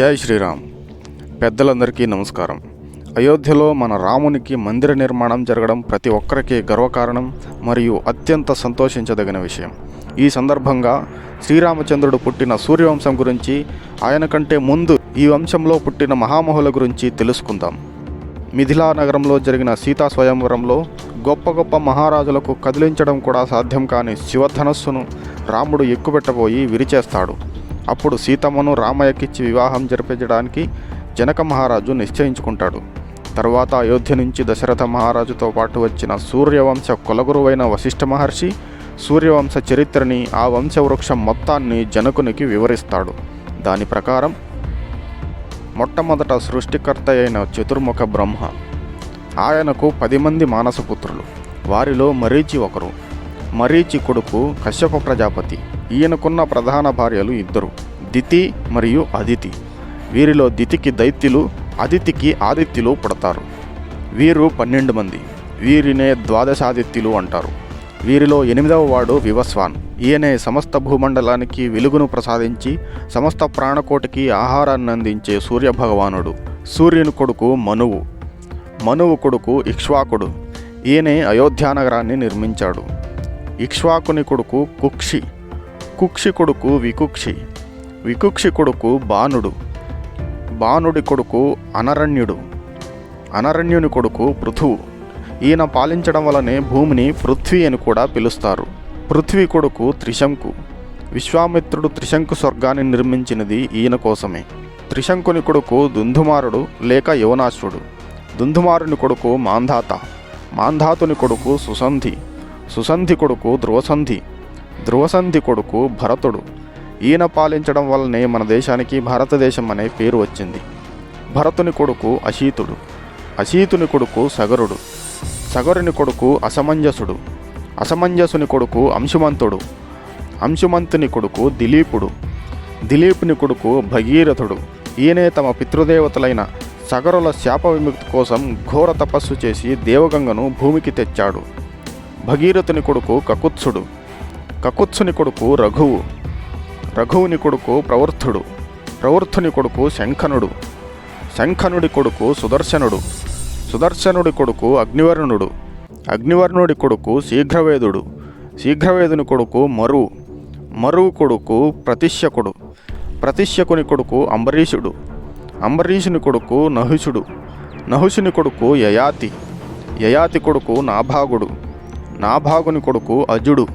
జై శ్రీరామ్. పెద్దలందరికీ నమస్కారం. అయోధ్యలో మన రామునికి మందిర నిర్మాణం జరగడం ప్రతి ఒక్కరికి గర్వకారణం మరియు అత్యంత సంతోషించదగిన విషయం. ఈ సందర్భంగా శ్రీరామచంద్రుడు పుట్టిన సూర్యవంశం గురించి ఆయన కంటే ముందు ఈ వంశంలో పుట్టిన మహామహుల గురించి తెలుసుకుందాం. మిథిలా నగరంలో జరిగిన సీతా స్వయంవరంలో గొప్ప గొప్ప మహారాజులకు కదిలించడం కూడా సాధ్యం కాని శివధనస్సును రాముడు ఎక్కుబెట్టబోయి విరిచేస్తాడు. అప్పుడు సీతమ్మను రామయ్యకిచ్చి వివాహం జరిపించడానికి జనక మహారాజు నిశ్చయించుకుంటాడు. తర్వాత అయోధ్య నుంచి దశరథ మహారాజుతో పాటు వచ్చిన సూర్యవంశ కులగురువైన వశిష్ఠ మహర్షి సూర్యవంశ చరిత్రని ఆ వంశవృక్షం మొత్తాన్ని జనకునికి వివరిస్తాడు. దాని ప్రకారం మొట్టమొదట సృష్టికర్త అయిన చతుర్ముఖ బ్రహ్మ. ఆయనకు పది మంది మానసపుత్రులు. వారిలో మరీచి ఒకరు. మరీచి కొడుకు కశ్యప ప్రజాపతి. ఈయనకున్న ప్రధాన భార్యలు ఇద్దరు దితి మరియు అదితి. వీరిలో దితికి దైత్యులు అదితికి ఆదిత్యులు పుడతారు. వీరు పన్నెండు మంది వీరినే ద్వాదశాదిత్యులు అంటారు. వీరిలో ఎనిమిదవ వాడు వివస్వాన్. ఈయనే సమస్త భూమండలానికి వెలుగును ప్రసాదించి సమస్త ప్రాణకోటికి ఆహారాన్ని అందించే సూర్యభగవానుడు సూర్యుని కొడుకు మనువు. మనువు కొడుకు ఇక్ష్వాకుడు. ఈయనే అయోధ్యానగరాన్ని నిర్మించాడు. ఇక్ష్వాకుని కొడుకు కుక్షి. కుక్షి కొడుకు వికుక్షి. వికుక్షి కొడుకు బాణుడు. బాణుడి కొడుకు అనరణ్యుడు. అనరణ్యుని కొడుకు పృథువు. ఈయన పాలించడం వలనే భూమిని పృథ్వీ అని కూడా పిలుస్తారు. పృథ్వీ కొడుకు త్రిశంకు. విశ్వామిత్రుడు త్రిశంకు స్వర్గాన్ని నిర్మించినది ఈయన కోసమే. త్రిశంకుని కొడుకు దుంధుమారుడు లేక యువనాశ్రుడు. దుంధుమారుని కొడుకు మాంధాత. మాంధాతుని కొడుకు సుసంధి. సుసంధి కొడుకు ధ్రువసంధి. ధ్రువసంధి కొడుకు భరతుడు. ఈయన పాలించడం వల్లనే మన దేశానికి భారతదేశం అనే పేరు వచ్చింది. భరతుని కొడుకు అశీతుడు. అశీతుని కొడుకు సగరుడు. సగరుని కొడుకు అసమంజసుడు. అసమంజసుని కొడుకు అంశుమంతుడు. అంశుమంతుని కొడుకు దిలీపుడు. దిలీపుని కొడుకు భగీరథుడు. ఈయనే తమ పితృదేవతలైన సగరుల శాప విముక్తి కోసం ఘోర తపస్సు చేసి దేవగంగను భూమికి తెచ్చాడు. భగీరథుని కొడుకు కకుత్సుడు. కకుత్సుని కొడుకు రఘువు రఘువుని కొడుకు ప్రవృత్తుడు. ప్రవృత్తుని కొడుకు శంఖనుడు. శంఖనుడి కొడుకు సుదర్శనుడు. సుదర్శనుడి కొడుకు అగ్నివర్ణుడు. అగ్నివర్ణుడి కొడుకు శీఘ్రవేదుడు. శీఘ్రవేదుని కొడుకు మరువు మరువు కొడుకు ప్రతిష్యకుడు. ప్రతిష్యకుని కొడుకు అంబరీషుడు. అంబరీషుని కొడుకు నహుషుడు. నహుషుని కొడుకు యయాతి. యయాతి కొడుకు నాభాగుడు. నాభాగుని కొడుకు అజుడు.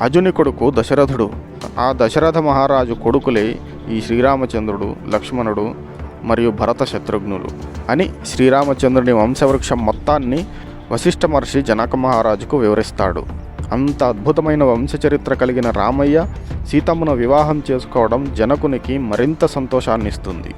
అజుని కొడుకు దశరథుడు. ఆ దశరథ మహారాజు కొడుకులే ఈ శ్రీరామచంద్రుడు లక్ష్మణుడు మరియు భరత శత్రుఘ్నులు అని శ్రీరామచంద్రుని వంశవృక్షం మొత్తాన్ని వశిష్ఠ మహర్షి జనక మహారాజుకు వివరిస్తాడు. అంత అద్భుతమైన వంశచరిత్ర కలిగిన రామయ్య సీతమ్మను వివాహం చేసుకోవడం జనకునికి మరింత సంతోషాన్నిస్తుంది.